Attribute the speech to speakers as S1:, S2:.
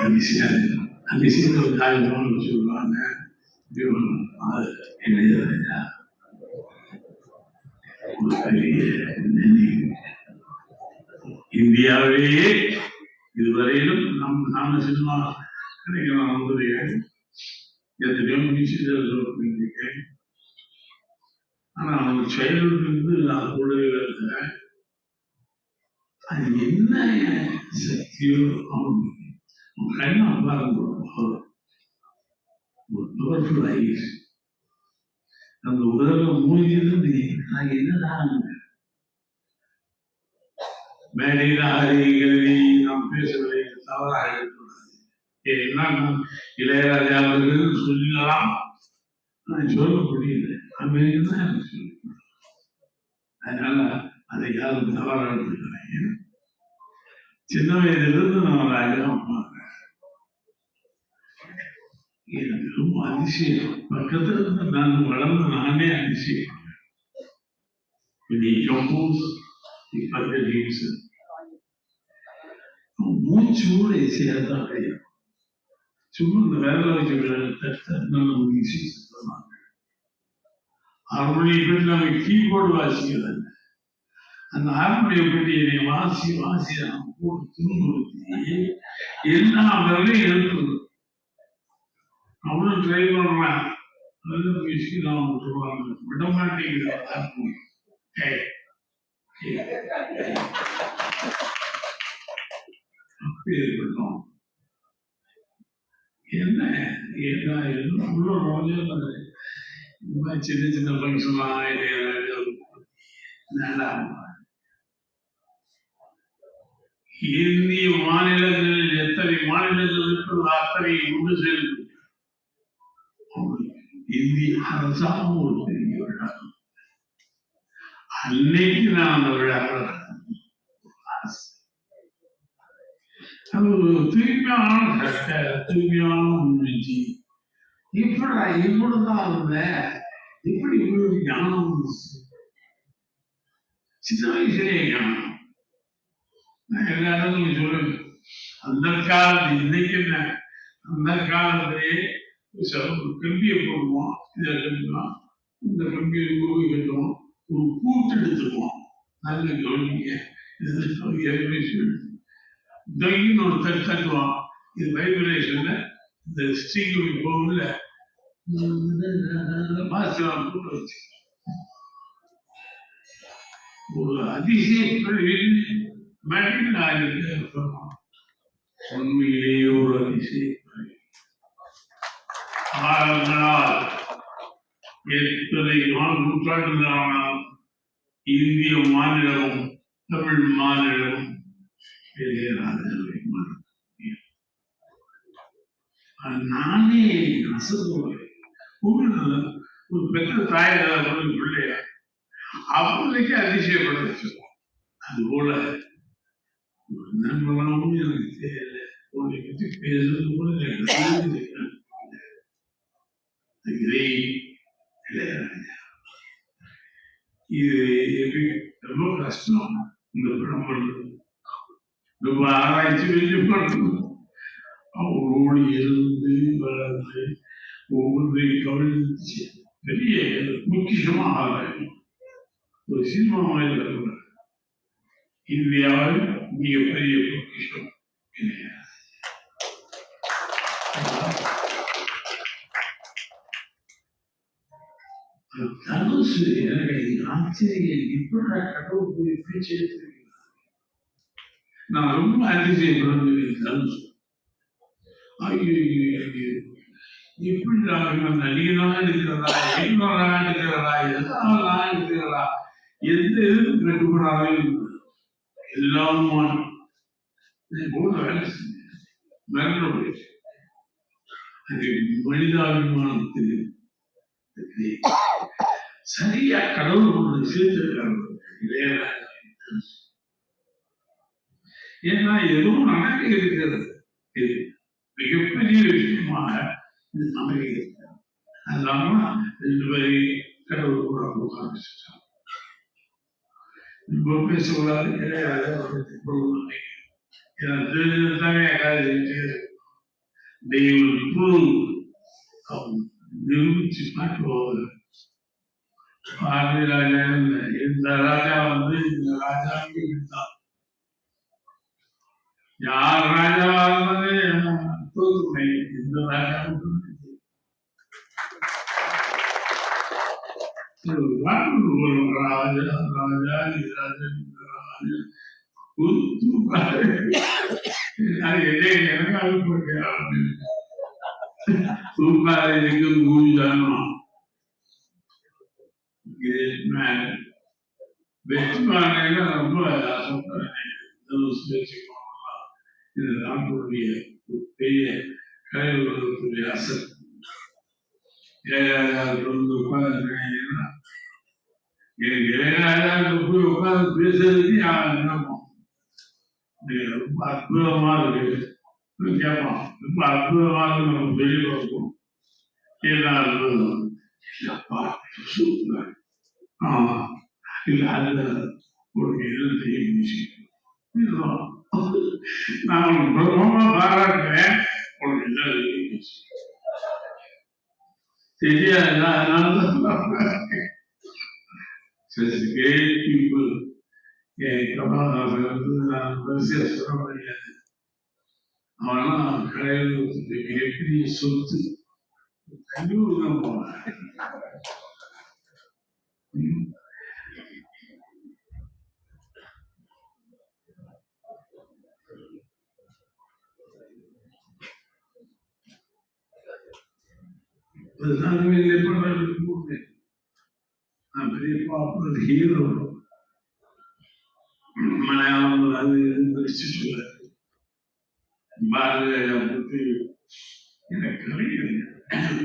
S1: அதிசயம் அதிசயம் ஒரு காரியமாக சொல்லுவாங்க இவன் அது ஒரு பெரிய இந்தியாவிலேயே இதுவரையிலும் நம் நாம சினிமா கிடைக்கலாம் நம்புகிறேன் எத்தனையோ மியூசிக்கல் ஆனா அவங்க சைல்டுஹுட் இருந்து நான் கூடவே இருக்கிறேன் அது என்ன சக்தியோ அவன் அவன் கண்ணை பாருங்க ஒரு பவர்ஃபுல் ஐஸ் அந்த உலகம் மூழ்கிருந்து நான் என்னதான் மேடையில் ஆரியங்களை நாம் பேசவில்லை தவறாக இருக்கக்கூடாது ஏன்னா இளையராஜா அவர்கள் சொல்லலாம் நான் சொல்ல முடியல அப்படின்னு எனக்கு சொல்ல அதனால அதை யாரும் தவறாக எடுத்துக்கிறாங்க சின்ன வயதிலிருந்து நம்ம ராஜா பார்க்கிறேன் எனக்கு ரொம்ப அதிசயம் பக்கத்துல இருந்து நான் வளர்ந்து நானே அதிசயம் When he compose, he forget himself. மூச்சு கூட இசையாதான் கிடையாது சும்மா இந்த வேலை வச்சு நம்ம இசை சுத்தமாக ஹார்மோனியம் பெட்டி நாங்கள் கீபோர்டு வாசிக்கிறது அந்த ஹார்மோனியம் பெட்டி என்னை வாசி வாசி நான் போட்டு துன்புறுத்தி எல்லா வேலையும் இருக்குது அவனும் ட்ரை பண்ணுறான் நல்ல நான் விட்டுருவாங்க விட மாட்டேங்குது அப்படி இருக்கட்டும். என்ன? என்ன என்ன? உள்ள இந்த மாதிரி சின்ன சின்ன ஃபங்க்ஷன்லாம் நல்லா இந்திய மாநிலங்களில் எத்தனை மாநிலங்கள் இருக்கிறதோ அத்தனை ஒன்று சேர்ந்து இந்திய அரசாங்கம் ஒரு பெரிய விழா அன்னைக்கு நான் அந்த விழாவில் அது ஒரு தூய்மையான சட்ட தூய்மையான உண்மைச்சி இப்படா இவ்வளவுதான் இருந்த இப்படி இவ்வளவு ஞானம் சின்ன வயசுலேயே ஞானம் நான் எல்லாரும் இடத்துலையும் சொல்லுவேன் அந்த காலத்து இன்னைக்கு என்ன அந்த காலத்திலே சில கம்பியை போடுவோம் இதை கட்டுவோம் இந்த கம்பியை உருவி கட்டுவோம் ஒரு கூட்டு எடுத்துக்குவோம் நல்ல கவனிங்க இது ஒரு தட்டு தட்டுவான் இது வைப்ரேஷன்ல இந்த ஸ்ரீகுமி போகல மாசம் கூட்ட வச்சு. ஒரு அதிசய மேட்டில் ஆயிருக்கு உண்மையிலேயே ஒரு அதிசயம். ஆறால் எத்தனை நூற்றாண்டுகளானால் இந்திய மாநிலமும் தமிழ் மாநிலமும் நானே அசதுவேன் ஒரு பெற்ற தாயார் பிள்ளையா அவங்களுக்கு அதிசயப்பட அது போல நண்பர்களும் எனக்கு தெரியல உன்னை பற்றி பேசுறது கூட எனக்கு தெரியல. The great Ilaiyaraaja. இது எப்படி ரொம்ப கஷ்டம். இந்த படம் பண்றது ரொம்ப ஆராய்ச்சி வெளியே பண்ணணும் அவரோடு இருந்து வளர்ந்து ஒவ்வொன்றையும் கவனிச்சு பெரிய முக்கியமாக ஆராயும் ஒரு சினிமா மாதிரி இந்தியாவில் மிகப்பெரிய பொக்கிஷம். ஆச்சரியம் இப்படி கடவுள் போய் பேச்சு எடுத்திருக்கிறார். நான் ரொம்ப அதிசயப்படுறேன் ஐயோ ஐயோ, எப்படி நான் நடிகனா இருக்கிறதா இயக்குனரா இருக்கிறதா எல்லாம் இருக்கிறதா எந்த எதுவும் கட்டுப்படாத எல்லாம் மாறும். நான் வேலை செஞ்சேன். மறந்து போயிடுச்சு அது மனிதாபிமானத்துக்கு சரியா கடவுள் ஒன்று சேர்த்திருக்காங்க ஏன்னா எதுவும் நமக்கு இருக்கிறது. மிகப்பெரிய விஷயமாக இது அமைகிறது அதனால ரெண்டு பேரை கடவுள் கூட உட்காந்துட்டாங்க இப்போ பேசக்கூடாது. கிடையாது தெய்வம் அவங்க நிரூபிச்சு காட்டுவாங்க பாரதி ராஜா இந்த ராஜா வந்து இந்த ராஜாவுக்கு இருந்தான். யார் ராஜாவா இருந்தது தோற்றுமை இந்த ராஜா ராஜா ராஜா ராஜன் ராஜா அது எனக்கு மூஞ்சானோ ரொம்ப வச்சுக்கோங்களா இது நாட்டுடைய ஒரு பெரிய கலை உலகத்துடைய அசல். இளையராஜாவுக்கு வந்து உட்காந்துருக்காங்கன்னா எனக்கு இளையராஜாவுக்கு போய் உட்காந்து பேசுறதுக்கு யாரும் ரொம்ப அற்புதமா இருக்கு. கேட்பான் ரொம்ப அற்புதமா இருக்கு நம்ம வெளியே பார்ப்போம் என்ன அற்புதம். அப்பா சூப்பர். ஆமா இல்ல அதுல ஒரு இடம் செய்ய முடியும் நான் பிரபமா பாராட்டுறேன் ஒரு இடம் தெரியாது அதனால தான் சரி great people என் கமலஹாசன் வந்து நான் வரிசையா சொல்ல முடியாது அவெல்லாம் கடையில் மிகப்பெரிய சொத்து கல்லூர் தான் போனேன் ம். அதுதான் வெளியே பண்றதுக்கு போனேன் நான் பெரிய பாப்புலர் ஹீரோ மலையாளம் அது இதுன்னு படிச்சுட்டு பாரதிய பத்தி எனக்கு கலைஞர்